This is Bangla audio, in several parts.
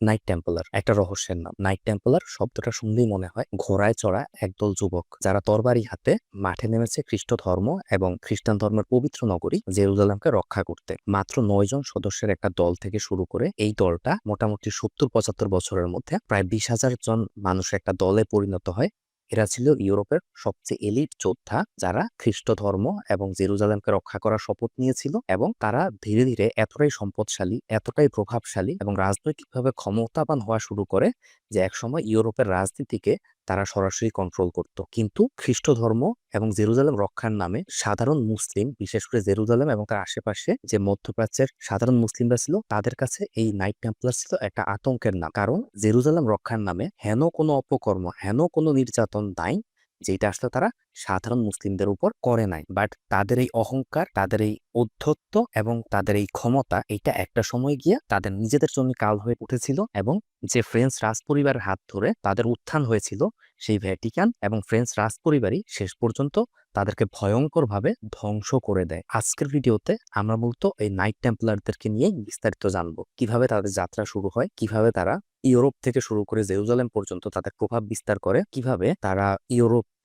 নাইট টেম্পলার একটা রহস্যের নাম। নাইট টেম্পলার শব্দটা শুনলেই মনে হয় ঘোড়ায় চড়া একদল যুবক, যারা তরবারি হাতে মাঠে নেমেছে খ্রিস্ট ধর্ম এবং খ্রিস্টান ধর্মের পবিত্র নগরী জেরুজালামকে রক্ষা করতে। মাত্র নয় জন সদস্যের একটা দল থেকে শুরু করে এই দলটা মোটামুটি সত্তর পঁচাত্তর বছরের মধ্যে প্রায় বিশ হাজার জন মানুষ একটা দলে পরিণত হয়। এরা ছিল ইউরোপের সবচেয়ে এলিট যোদ্ধা যারা খ্রিস্ট ধর্ম এবং জেরুজালেমকে রক্ষা করার শপথ নিয়েছিল এবং তারা ধীরে ধীরে এতটাই সম্পদশালী, এতটাই প্রভাবশালী এবং রাজনৈতিকভাবে ক্ষমতাবান হওয়া শুরু করে যে একসময় ইউরোপের রাজনীতিকে তারা সরাসরি কন্ট্রোল করত। কিন্তু খ্রিস্ট ধর্ম এবং জেরুজালেম রক্ষার নামে সাধারণ মুসলিম, বিশেষ করে জেরুজালেম এবং তার আশেপাশে যে মধ্যপ্রাচ্যের সাধারণ মুসলিমরা ছিল, তাদের কাছে এই নাইট টেম্পলার ছিল একটা আতঙ্কের নাম। কারণ জেরুজালেম রক্ষার নামে হেন কোনো অপকর্ম, হেন কোনো নির্যাতন নাই যেটা আসলে তারা সাধারণ মুসলিমদের উপর করে নাই। বাট তাদের এই অহংকার, তাদের এই অধ্যত্ব এবং তাদের এই ক্ষমতা এটা একটা সময় গিয়ে তাদের নিজেদের জন্য কাল হয়ে উঠেছিল এবং যে ফ্রেঞ্চ রাজপরিবারের হাত ধরে তাদের উত্থান হয়েছিল, সেই ভ্যাটিকান এবং ফ্রেঞ্চ রাজপরিবারই শেষ পর্যন্ত তাদেরকে ভয়ঙ্করভাবে ধ্বংস করে দেয়। আজকের ভিডিওতে আমরা মূলত এই নাইট টেম্পলারদেরকে নিয়ে বিস্তারিত জানব। কীভাবে তাদের যাত্রা শুরু হয়, কীভাবে তারা ইউরোপ থেকে শুরু করে জেরুজালেম পর্যন্ত তাদের প্রভাব বিস্তার করে। কীভাবে তারা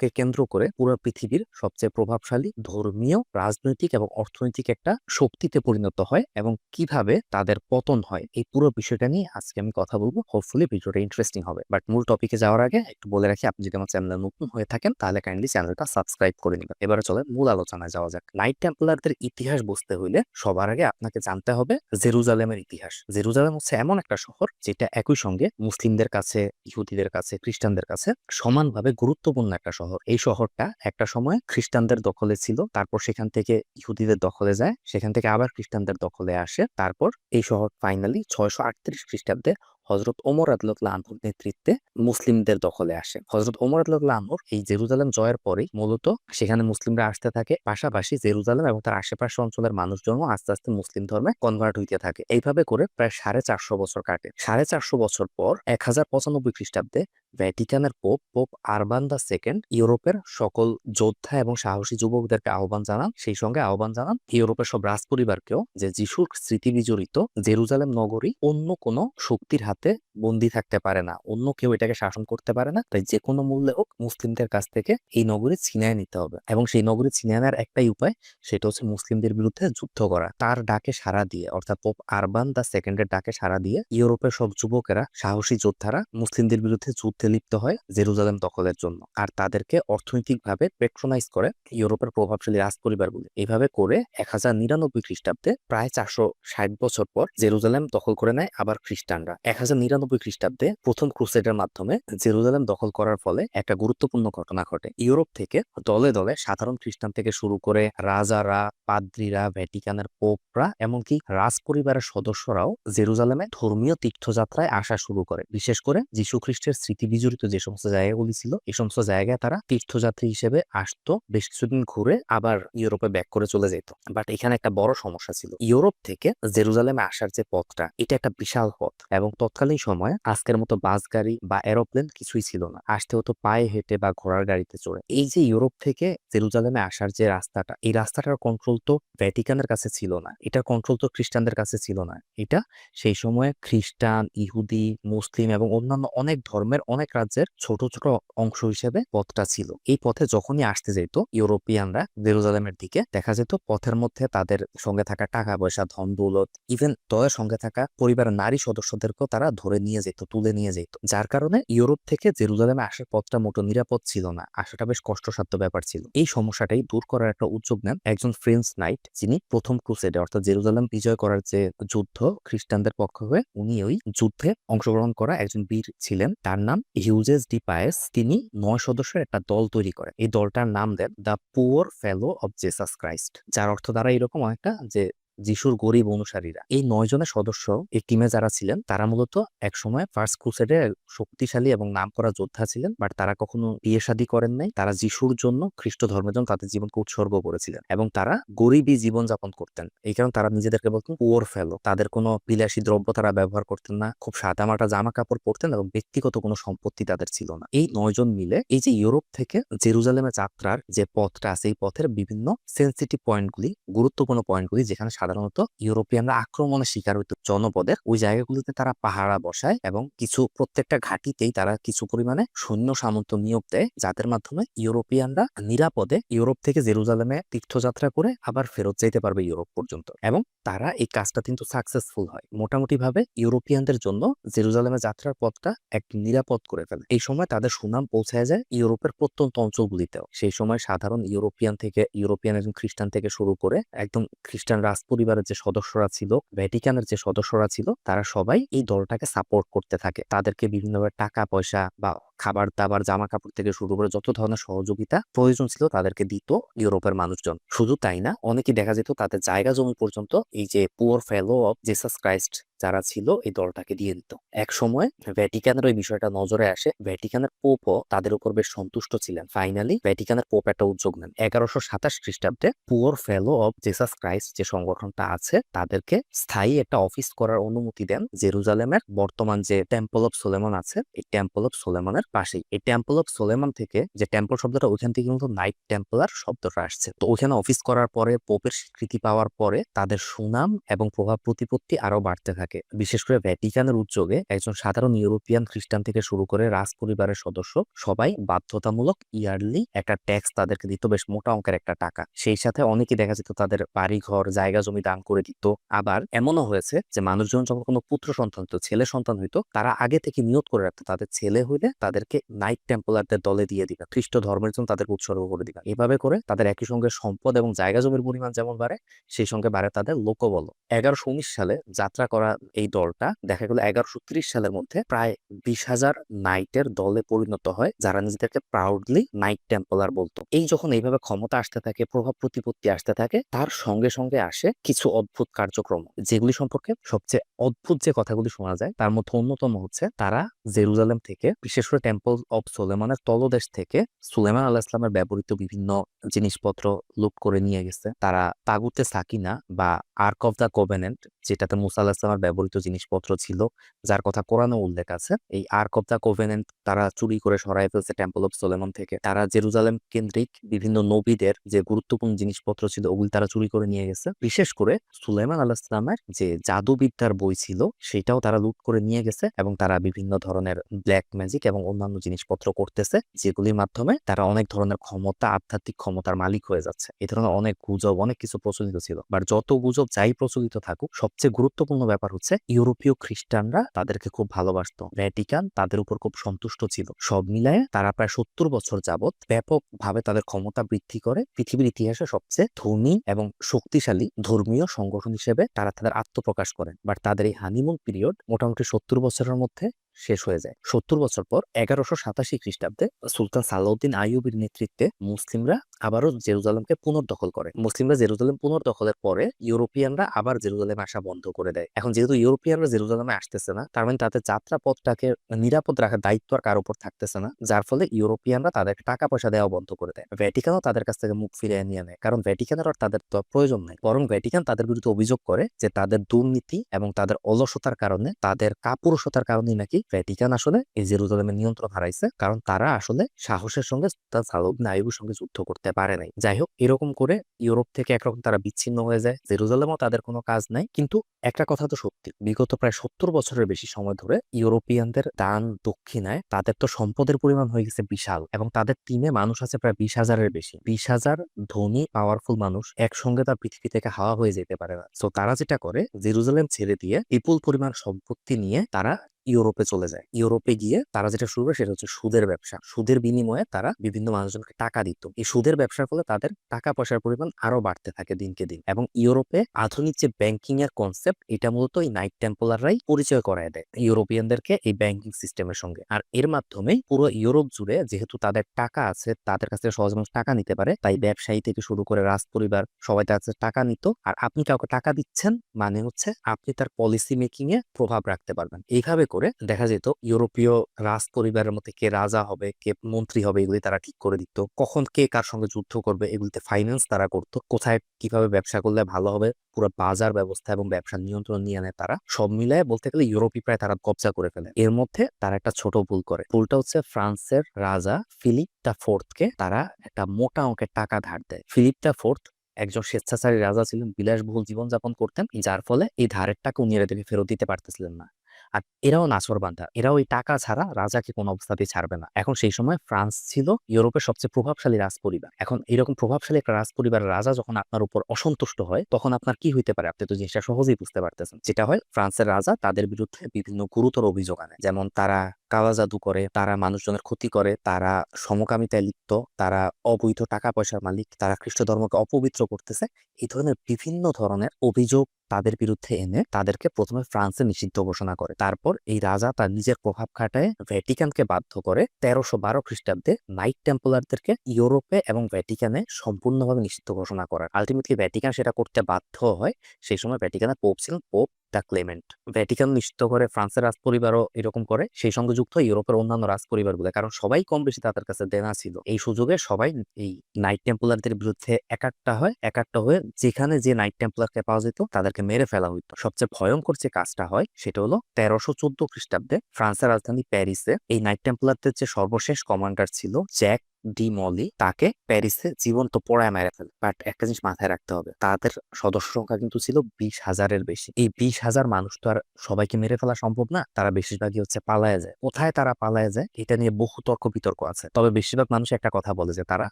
ইউরোপকে কেন্দ্র করে পুরো পৃথিবীর সবচেয়ে প্রভাবশালী, ধর্মীয়, রাজনৈতিক এবং অর্থনৈতিক একটা শক্তিতে পরিণত হয় এবং কীভাবে তাদের পতন হয়, এই পুরো বিষয়টা নিয়ে আজকে আমি কথা বলব। হোপফুলি ভিডিওটা ইন্টারেস্টিং হবে। বাট মূল টপিকে যাওয়ার আগে একটু বলে রাখি, আপনি যদি আমার চ্যানেলে নতুন হয়ে থাকেন, তাহলে কাইন্ডলি চ্যানেলটা সাবস্ক্রাইব করে নেবেন। এবারে চলে মূল আলোচনায় যাওয়া যাক। নাইট টেম্পলারদের ইতিহাস বুঝতে হইলে সবার আগে আপনাকে জানতে হবে জেরুজালেমের ইতিহাস। জেরুজালেম হচ্ছে এমন একটা শহর যেটা একই সঙ্গে মুসলিমদের কাছে, ইহুদিদের কাছে, খ্রিস্টানদের কাছে সমানভাবে গুরুত্বপূর্ণ একটা শহর। এই শহরটা একটা সময় খ্রিস্টানদের দখলে ছিল। তারপর সেখান থেকে ইহুদিদের দখলে যায়। সেখান থেকে আবার খ্রিস্টানদের দখলে আসে। তারপর এই শহর ফাইনালি ছয়শো আটত্রিশ খ্রিস্টাব্দে হজরত ওমর আনহুর নেতৃত্বে মুসলিমদের দখলে আসে। হজরত ওমর আনহুর এই জেরুজালেম জয়ের পরেই মূলত সেখানে মুসলিমরা আসতে থাকে। পাশাপাশি জেরুজালেম এবং তার আশেপাশে অঞ্চলের মানুষজনও আস্তে আস্তে মুসলিম ধর্মে কনভার্ট হইতে থাকে। এইভাবে করে প্রায় সাড়ে চারশো বছর কাটে। সাড়ে চারশো বছর পর এক হাজার পঁচানব্বই খ্রিস্টাব্দে ভ্যাটিকানের pope pope Urban the second ইউরোপের সকল যোদ্ধা এবং সাহসী যুবকদেরকে আহ্বান জানান, সেই সঙ্গে আহ্বান জানান ইউরোপের সব রাজপরিবারকেও যে যিশুর স্মৃতি বিজড়িত জেরুজালেম নগরী অন্য কোনো শক্তির হাতে 때? বন্দি থাকতে পারে না। অন্য কেউ এটাকে শাসন করতে পারে না। তাই যে কোনো মূল্যে হোক মুসলিমদের কাছ থেকে এই নগরী ছিনায় নিতে হবে। এবং সেই নগরী ছিনায় নেওয়ার একটাই উপায় সেটা হচ্ছে মুসলিমদের বিরুদ্ধে যুদ্ধ করা। তার ডাকে সাড়া দিয়ে, অর্থাৎ পোপ আরবান দ্য সেকেন্ডের ডাকে সাড়া দিয়ে ইউরোপের সব যুবকেরা, সাহসী যোদ্ধারা মুসলিমদের বিরুদ্ধে যুদ্ধে লিপ্ত হয় জেরুজালেম দখলের জন্য। আর তাদেরকে অর্থনৈতিকভাবে পেট্রোনাইজ করে ইউরোপের প্রভাবশালী রাজপরিবারগুলি। এইভাবে করে এক হাজার নিরানব্বই খ্রিস্টাব্দে প্রায় চারশো ষাট বছর পর জেরুজালেম দখল করে নেয় আবার খ্রিস্টানরা। এক হাজার নিরানব্বই খ্রিস্টাব্দে প্রথম ক্রুসেডের মাধ্যমে জেরুজালেম দখল করার ফলে একটা গুরুত্বপূর্ণ ঘটনা ঘটে। ইউরোপ থেকে দলে দলে সাধারণ খ্রিস্টান থেকে শুরু করে রাজারা, পাদ্রীরা, ভ্যাটিকানের পোপরা, এমনকি রাজ পরিবারের সদস্যরাও জেরুজালেমে ধর্মীয় তীর্থযাত্রায় আসা শুরু করে। বিশেষ করে যীশু খ্রিস্টের স্মৃতি বিজড়িত যে সমস্ত জায়গাগুলি ছিল এই সমস্ত জায়গায় তারা তীর্থযাত্রী হিসেবে আসতো, বেশ কিছুদিন ঘুরে আবার ইউরোপে ব্যাক করে চলে যেত। বাট এখানে একটা বড় সমস্যা ছিল। ইউরোপ থেকে জেরুজালেমে আসার যে পথটা, এটা একটা বিশাল পথ এবং তৎকালীন সময়ে আজকের মতো বাস গাড়ি বা এরোপ্লেন কিছুই ছিল না। আসতে হতো পায়ে হেঁটে বা ঘোড়ার গাড়িতে চড়ে। এই যে ইউরোপ থেকে জেরুজালেমে আসার যে রাস্তাটা, এই রাস্তাটার কন্ট্রোল তো ভ্যাটিকানের কাছে ছিল না। এটা কন্ট্রোল তো খ্রিস্টানদের কাছে ছিল না। এটা সেই সময়ে খ্রিস্টান, ইহুদি, মুসলিম এবং অন্যান্য অনেক ধর্মের অনেক রাজ্যের ছোট ছোট অংশ হিসেবে পথটা ছিল। এই পথে যখনই আসতে যেত, ইউরোপিয়ানরা জেরুজালেমের দিকে দেখা যেত পথের মধ্যে তাদের সঙ্গে থাকা টাকা পয়সা ধন দৌলত ইভেন তাদের সঙ্গে থাকা পরিবারের নারী সদস্যদেরকেও তারা ধরে নিয়ে যেত, তুলে নিয়ে যেত। যার কারণে ইউরোপ থেকে জেরুজালেমে আসার পথটা মোটো নিরাপদ ছিল না। আসাটা বেশ কষ্টসাধ্য ব্যাপার ছিল। এই সমস্যাটাই দূর করার একটা উদ্যোগ নেন একজন ফ্রেঞ্চ নাইট, যিনি প্রথম ক্রুসেডে, অর্থাৎ জেরুজালেম বিজয় করার যে যুদ্ধ, খ্রিস্টানদের পক্ষ হয়ে উনি ওই যুদ্ধে অংশগ্রহণ করা একজন বীর ছিলেন। তার নাম হিউজেস ডি পায়েস। তিনি নয় সদস্যের একটা দল তৈরি করেন। এই দলটার নাম দেন the poor fellow of Jesus Christ, যার অর্থ দ্বারা এরকম একটা যে যিশুর গরিব অনুসারীরা। এই নয় জনের সদস্য, এই টিমে যারা ছিলেন, তারা মূলত একসময় ফার্স্ট ক্রুসেডে শক্তিশালী এবং নাম করা যোদ্ধা ছিলেন, বাট তারা কখনো বিয়ে শাদী করেন নাই। তারা যিশুর জন্য খ্রিস্ট ধর্মের জন্য তাদের জীবনকে উৎসর্গ করেছিলেন এবং তারা গরিবই জীবন যাপন করতেন। এই কারণে তারা নিজেদেরকে বলতেন পুয়ার ফেলো তাদের কোনো বিলাসী দ্রব্য তারা ব্যবহার করতেন না, খুব সাদামাটা জামা কাপড় পরতেন এবং ব্যক্তিগত কোনো সম্পত্তি তাদের ছিল না। এই নয়জন মিলে এই যে ইউরোপ থেকে জেরুজালেমে যাত্রার যে পথটা আছে এই পথের বিভিন্ন সেন্সিটিভ পয়েন্টগুলি গুরুত্বপূর্ণ পয়েন্টগুলি যেখানে সাধারণত ইউরোপিয়ানরা আক্রমণের শিকার হইতো জনপদের। ওই জায়গাগুলোতে তারা পাহারা বসায় এবং কিছু প্রত্যেকটা ঘাঁটিতেই তারা কিছু পরিমাণে সৈন্য সামন্ত নিয়োগ দেয়, যাদের মাধ্যমে ইউরোপিয়ানরা নিরাপদে ইউরোপ থেকে জেরুজালেমে তীর্থযাত্রা করে আবার ফেরত যেতে পারবে ইউরোপ পর্যন্ত। এবং তারা এই কাজটা কিন্তু সাকসেসফুল হয়। মোটামুটি ভাবে ইউরোপিয়ানদের জন্য জেরুজালেমে যাত্রার পথটা এক নিরাপদ করে ফেলে। এই সময় তাদের সুনাম পৌঁছায় যায় ইউরোপের প্রত্যন্ত অঞ্চলগুলিতেও। সেই সময় সাধারণ ইউরোপিয়ান থেকে, ইউরোপিয়ান একজন খ্রিস্টান থেকে শুরু করে একদম খ্রিস্টান রাজ পরিবারের যে সদস্যরা ছিল ভ্যাটিকানের যে সদস্যরা ছিল, তারা সবাই এই দলটাকে সাপোর্ট করতে থাকে। তাদেরকে বিভিন্নভাবে টাকা পয়সা বা খাবার, দাবার জামা কাপড় থেকে শুরু করে যত ধরনের সহযোগিতা প্রয়োজন ছিল তাদেরকে দিত ইউরোপের মানুষজন। শুধু তাই না অনেকে দেখা যেত তাদের জায়গা জমি পর্যন্ত এই যে poor fellow of Jesus Christ যারা ছিল এই দলটাকে দিয়ে দিত। এক সময় ভ্যাটিকানের ওই বিষয়টা নজরে আসে ভ্যাটিকানের পোপও তাদের উপর বেশ সন্তুষ্ট ছিলেন। ফাইনালি ভ্যাটিকানের পোপ একটা উদ্যোগ নেন। এগারোশো সাতাশ খ্রিস্টাব্দে poor fellow of Jesus Christ যে সংগঠনটা আছে, তাদেরকে স্থায়ী একটা অফিস করার অনুমতি দেন। জেরুজালেমের বর্তমান যে টেম্পল অফ সোলেমন আছে, এই টেম্পল অফ সোলেমনের পাশেই। এই টেম্পল অফ সোলেমন থেকে যে টেম্পল শব্দটা ওইখান থেকে কিন্তু নাইট টেম্পলার শব্দটা আসছে। তো ওইখানে অফিস করার পরে পোপের স্বীকৃতি পাওয়ার পরে তাদের সুনাম এবং প্রভাব প্রতিপত্তি আরও বাড়তে থাকে। বিশেষ করে ভ্যাটিকানের উদ্যোগে একজন সাধারণ ইউরোপিয়ান খ্রিস্টান থেকে শুরু করে রাজ পরিবারের সদস্য সবাই বাধ্যতামূলক ইয়ারলি একটা ট্যাক্স তাদেরকে দিত, বেশ মোটা অঙ্কের একটা টাকা। সেই সাথে অনেকে দেখা যেত তাদের বাড়ি ঘর জায়গা, জমি দান করে দিত। আবার এমনও হয়েছে যে মানুষজন যখন কোনো পুত্র সন্তান হতো ছেলে সন্তান হইতো, তারা আগে থেকে নিয়ত করে রাখতো, তাদের ছেলে হইলে তাদেরকে নাইট টেম্পলারদের দলে দিয়ে দিবে। খ্রিস্ট ধর্মের জন্য তাদেরকে উৎসর্গ করে দিবে। এভাবে করে তাদের একই সঙ্গে সম্পদ এবং জায়গা জমির পরিমাণ যেমন বাড়ে, সেই সঙ্গে বাড়ে তাদের লোকবল। এগারোশো উনিশ সালে যাত্রা করা এই দলটা দেখা গেল এগারোশো ত্রিশ সালের মধ্যে প্রায় বিশ হাজার নাইটের দলে পরিণত হয়, যারা নিজেদেরকে প্রাউডলি নাইট টেম্পলার বলতো। এই যখন এইভাবে ক্ষমতা আসতে থাকে, প্রভাব প্রতিপত্তি আসতে থাকে, তার সঙ্গে সঙ্গে আসে কিছু অদ্ভুত কার্যক্রম, যেগুলি সম্পর্কে সবচেয়ে অদ্ভুত যে কথাগুলি শোনা যায়, তার মধ্যে অন্যতম হচ্ছে তারা জেরুজালেম থেকে, বিশেষ করে টেম্পল অফ সুলেমানের তলদেশ থেকে সুলেমান আল্লাহ ইসলামের ব্যবহৃত বিভিন্ন জিনিসপত্র লুট করে নিয়ে গেছে। তারা তাগুতে সাকিনা বা আর্ক অফ দ্য কোভেনেন্ট যেটাতে মুসা ব্যবহৃত জিনিসপত্র ছিল, যার কথা কোরআনে উল্লেখ আছে। এই আর্ক অফ দ্য কোভেনেন্ট তারা চুরি করে সরাই ফেলছে টেম্পল অফ সোলেমন থেকে। তারা জেরুজালেম কেন্দ্রিক বিভিন্ন নবীদের যে গুরুত্বপূর্ণ জিনিসপত্র ছিল, ওগুলি তারা চুরি করে নিয়ে গেছে। বিশেষ করে সুলেমান আল্লাহ ইসলামের যে জাদুবিদ্যার বই ছিল, সেটাও তারা লুট করে নিয়ে গেছে এবং তারা বিভিন্ন ধরনের ব্ল্যাক ম্যাজিক এবং অন্যান্য জিনিসপত্র করতেছে, যেগুলির মাধ্যমে তারা অনেক ধরনের ক্ষমতা, আধ্যাত্মিক ক্ষমতার মালিক হয়ে যাচ্ছে। এ ধরনের অনেক গুজব, অনেক কিছু প্রচলিত ছিল। বাট যত গুজব যাই প্রচলিত থাকুক সবচেয়ে গুরুত্বপূর্ণ ব্যাপার হচ্ছে ইউরোপীয় খ্রিস্টানরা তাদেরকে খুব ভালোবাসত। ভ্যাটিকান তাদের উপর খুব সন্তুষ্ট ছিল। সব মিলায় তারা প্রায় সত্তর বছর যাবৎ ব্যাপকভাবে তাদের ক্ষমতা বৃদ্ধি করে পৃথিবীর ইতিহাসে সবচেয়ে ধনী এবং শক্তিশালী ধর্মীয় সংগঠন হিসেবে তারা তাদের আত্মপ্রকাশ করেন। বাট তাদের এই হানিমুন পিরিয়ড মোটামুটি সত্তর বছরের মধ্যে শেষ হয়ে যায়। সত্তর বছর পর এগারোশো সাতাশি খ্রিস্টাব্দে সুলতান সালাউদ্দিন আইয়ুবের নেতৃত্বে মুসলিমরা আবারও জেরুজালেমকে পুনর্দখল করে। মুসলিমরা জেরুজালেম পুনর্দখলের পরে ইউরোপিয়ানরা আবার জেরুজালেমে আসা বন্ধ করে দেয়। এখন যেহেতু ইউরোপিয়ানরা জেরুজালেমে আসতেছে না, তার মানে তাদের যাত্রা পথটাকে নিরাপদ রাখার দায়িত্ব আর কার উপর থাকতেছে না, যার ফলে ইউরোপিয়ানরা তাদের টাকা পয়সা দেওয়া বন্ধ করে দেয়। ভ্যাটিকানও তাদের কাছ থেকে মুখ ফিরিয়ে নিয়ে নেয়, কারণ ভ্যাটিকানের আর তাদের তো প্রয়োজন নেই। বরং ভ্যাটিকান তাদের বিরুদ্ধে অভিযোগ করে যে তাদের দুর্নীতি এবং তাদের অলসতার কারণে তাদের কাপুরুষতার কারণেই নাকি ভ্যাটিকান আসলে এই জেরুজালেমের নিয়ন্ত্রণ হারাইছে। কারণ তারা আসলে সাহসের সঙ্গে সালাউদ্দিন আইয়ুবের সঙ্গে যুদ্ধ করতে পারে নাই। যাই হোক, এরকম করে ইউরোপ থেকে একরকম তারা বিচ্ছিন্ন হয়ে যায়। জেরুজালেমও তাদের কোনো কাজ নাই। কিন্তু একটা কথা তো সত্যি, বিগত প্রায় সত্তর বছরের বেশি সময় ধরে ইউরোপিয়ানদের দান দক্ষিণায় তাদের তো সম্পদের পরিমাণ হয়ে গেছে বিশাল এবং তাদের টিমে মানুষ আছে প্রায় বিশ হাজারের বেশি। বিশ হাজার ধনী পাওয়ারফুল মানুষ একসঙ্গে তার পৃথিবী থেকে হাওয়া হয়ে যেতে পারে না। তো তারা যেটা করে, জেরুজালেম ছেড়ে দিয়ে বিপুল পরিমাণ সম্পত্তি নিয়ে তারা ইউরোপে চলে যায়। ইউরোপে গিয়ে তারা যেটা শুরু করে সেটা হচ্ছে সুদের ব্যবসা। সুদের বিনিময়ে তারা বিভিন্ন মানুষজনকে টাকা দিত। এই সুদের ব্যবসার ফলে তাদের টাকা পয়সার পরিমাণ আরও বাড়তে থাকে দিনকে দিন এবং ইউরোপে আধুনিক যে ব্যাংকিং এর কনসেপ্ট এটা মূলত এই নাইট টেম্পলাররাই পরিচয় করায় দেয় ইউরোপিয়ানদেরকে এই ব্যাংকিং সিস্টেমের সঙ্গে। আর এর মাধ্যমে পুরো ইউরোপ জুড়ে যেহেতু তাদের টাকা আছে, তাদের কাছ সহজ মানুষ টাকা নিতে পারে, তাই ব্যবসায়ী থেকে শুরু করে রাজ পরিবার সবাই তার কাছে টাকা নিত। আর আপনি কাউকে টাকা দিচ্ছেন মানে হচ্ছে আপনি তার পলিসি মেকিং এ প্রভাব রাখতে পারবেন। এইভাবে করে দেখা যেত ইউরোপীয় রাজ পরিবারের মধ্যে কে রাজা হবে, কে মন্ত্রী হবে এগুলি তারা ঠিক করে দিত। কখন কে কার সঙ্গে যুদ্ধ করবে এগুলিতে ফাইন্যান্স তারা করতো। কোথায় কীভাবে ব্যবসা করলে ভালো হবে পুরো বাজার ব্যবস্থা এবং ব্যবসা নিয়ন্ত্রণ নিয়ে নেয় তারা। সব মিলায় বলতে গেলে ইউরোপী প্রায় তারা কবজা করে ফেলে। এর মধ্যে তারা একটা ছোট ভুল করে। ভুলটা হচ্ছে ফ্রান্সের রাজা ফিলিপ দ্য ফোর্থকে তারা একটা মোটা অঙ্কের টাকা ধার দেয়। ফিলিপ দ্য ফোর্থ একজন স্বেচ্ছাচারী রাজা ছিলেন, বিলাসবহুল জীবনযাপন করতেন, যার ফলে এই ধারের টাকা উনি এদেরকে ফেরত দিতে পারতেছিলেন না। আর এরাও নাছরবান্ধা এরাও এই টাকা ছাড়া রাজাকে কোনো অবস্থাতেই ছাড়বে না। এখন সেই সময় ফ্রান্স ছিল ইউরোপের সবচেয়ে প্রভাবশালী রাজ পরিবার এখন এরকম প্রভাবশালী একটা রাজ পরিবারের রাজা যখন আপনার উপর অসন্তুষ্ট হয়, তখন আপনার কি হইতে পারে? আপনি তো জিনিসটা সহজেই বুঝতে পারতেছেন। যেটা হয়, ফ্রান্সের রাজা তাদের বিরুদ্ধে বিভিন্ন গুরুতর অভিযোগ আনে। যেমন তারা কালা জাদু করে, তারা মানুষজনের ক্ষতি করে, তারা সমকামিতায় লিপ্ত, তারা অবৈধ টাকা পয়সার মালিক, তারা খ্রিস্ট ধর্মকে অপবিত্র করতেছে, এই ধরনের বিভিন্ন ধরনের অভিযোগ তাদের বিরুদ্ধে এনে তাদেরকে প্রথমে ফ্রান্সে নিষিদ্ধ ঘোষণা করে। তারপর এই রাজা তার নিজের প্রভাব খাটায় ভ্যাটিকানকে বাধ্য করে তেরোশো বারো খ্রিস্টাব্দে নাইট টেম্পলারদেরকে ইউরোপে এবং ভ্যাটিকানে সম্পূর্ণভাবে নিষিদ্ধ ঘোষণা করার। আলটিমেটলি ভ্যাটিকান সেটা করতে বাধ্য হয়, সেই সময় ভ্যাটিকানের পোপ ছিলেন পোপ দ্য ক্লেমেন্ট। ভ্যাটিকান নিশ্চিত করে ফ্রান্সের রাজপরিবারও এরকম করে। সেই সঙ্গে যুক্ত ইউরোপের অন্যান্য রাজপরিবারগুলো। কারণ সবাই কম বেশি তাদের কাছে দেনা ছিল। এই সুযোগে সবাই এই নাইট টেম্পলারদের বিরুদ্ধে একাট্টা হয় একাট্টা হয়ে যেখানে যে নাইট টেম্পলারকে পাওয়া যেত তাদেরকে মেরে ফেলা হইতো। সবচেয়ে ভয়ঙ্কর যে কাজটা হয় সেটা হলো তেরোশো চোদ্দ খ্রিস্টাব্দে ফ্রান্সের রাজধানী প্যারিসে এই নাইট টেম্পলারদের যে সর্বশেষ কমান্ডার ছিল জ্যাক ডি মলি তাকে প্যারিসে জীবন্ত পোড়ায় মেরে ফেলে। বাট একটা জিনিস মাথায় রাখতে হবে, তাদের সদস্য সংখ্যা কিন্তু ছিল বিশ হাজারের বেশি। এই বিশ হাজার মানুষ তো আর সবাইকে মেরে ফেলা সম্ভব না, তারা বেশিরভাগই হচ্ছে পালায় যায়। কোথায় তারা পালায় যায়, এটা নিয়ে বহু তর্ক বিতর্ক আছে। তবে বেশিরভাগ মানুষ একটা কথা বলে যে, তারা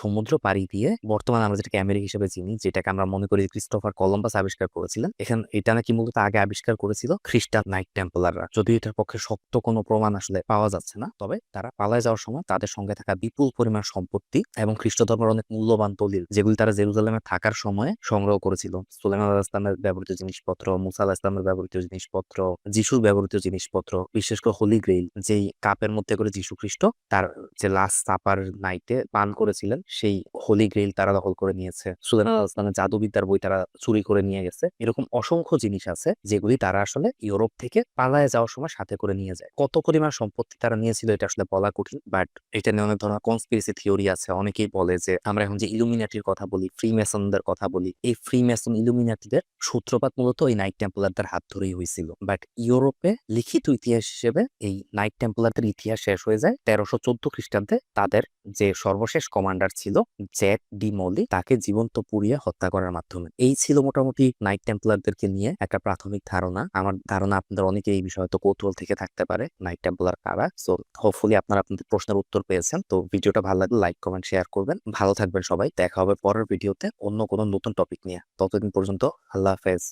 সমুদ্র পাড়ি দিয়ে বর্তমানে আমরা যেটাকে আমেরিকা হিসেবে চিনি, যেটাকে আমরা মনে করি ক্রিস্টোফার কলম্বাস আবিষ্কার করেছিলেন, এখানে, এটা নাকি মূলত আগে আবিষ্কার করেছিল খ্রিস্টান নাইট টেম্পলাররা। যদি এটার পক্ষে শক্ত কোনো প্রমাণ আসলে পাওয়া যাচ্ছে না, তবে তারা পালায় যাওয়ার সময় তাদের সঙ্গে থাকা বিপুল পরিমাণ সম্পত্তি এবং খ্রিস্ট ধর্মের অনেক মূল্যবান দলিল যেগুলি তারা জেরুজালেমে থাকার সময় সংগ্রহ করেছিল। সুলেমান আল ইসলামের ব্যবহৃত জিনিসপত্র, মুসা আল ইসলামের ব্যবহৃত জিনিসপত্র, যিশুর ব্যবহৃত জিনিসপত্র, বিশেষ করে হোলি গ্রেইল, যেই কাপের মধ্যে করে যিশু খ্রিস্ট তার যে লাস্ট সাপার নাইটে পান করেছিলেন, সেই হোলি গ্রেইল তারা দখল করে নিয়েছে। সুলেমান আল ইসলামের জাদুবিদ্যার বই তারা চুরি করে নিয়ে গেছে। এরকম অসংখ্য জিনিস আছে যেগুলি তারা আসলে ইউরোপ থেকে পালায় যাওয়ার সময় সাথে করে নিয়ে যায়। কত পরিমাণ সম্পত্তি তারা নিয়েছিল এটা আসলে বলা কঠিন, বাট এটা নিয়ে অনেক ধরনের কনস্পিরেসি থিওরি আছে, অনেকেই বলে যে আমরা এখন যে ইলুমিনাটির কথা বলি ফ্রি মেসনদের কথা বলি, এই ফ্রি মেসন ইলুমিনাটিদের সূত্রপাত মূলত এই নাইট টেম্পলারদের হাত ধরেই হয়েছিল। বাট ইউরোপে লিখিত ইতিহাস হিসেবে এই নাইট টেম্পলারদের ইতিহাস শেষ হয়ে যায় তেরোশো চোদ্দ খ্রিস্টাব্দে। তাদের যে সর্বশেষ কমান্ডার ছিল জ্যাক ডি মলি, তাকে জীবন্ত পুড়িয়ে হত্যা করার মাধ্যমে। এই ছিল মোটামুটি নাইট টেম্পলারদেরকে নিয়ে একটা প্রাথমিক ধারণা। আমার ধারণা আপনাদের অনেকে এই বিষয়ে তো কৌতূহল থেকে থাকতে পারে, নাইট টেম্পলার কারা। সো হোপফুলি আপনারা আপনাদের প্রশ্নের উত্তর পেয়েছেন। তো, ভিডিওটা ভালো লাগলে লাইক কমেন্ট শেয়ার করবেন। ভালো থাকবেন সবাই। দেখা হবে পরের ভিডিওতে অন্য কোনো নতুন টপিক নিয়ে। ততদিন পর্যন্ত আল্লাহ হাফেজ।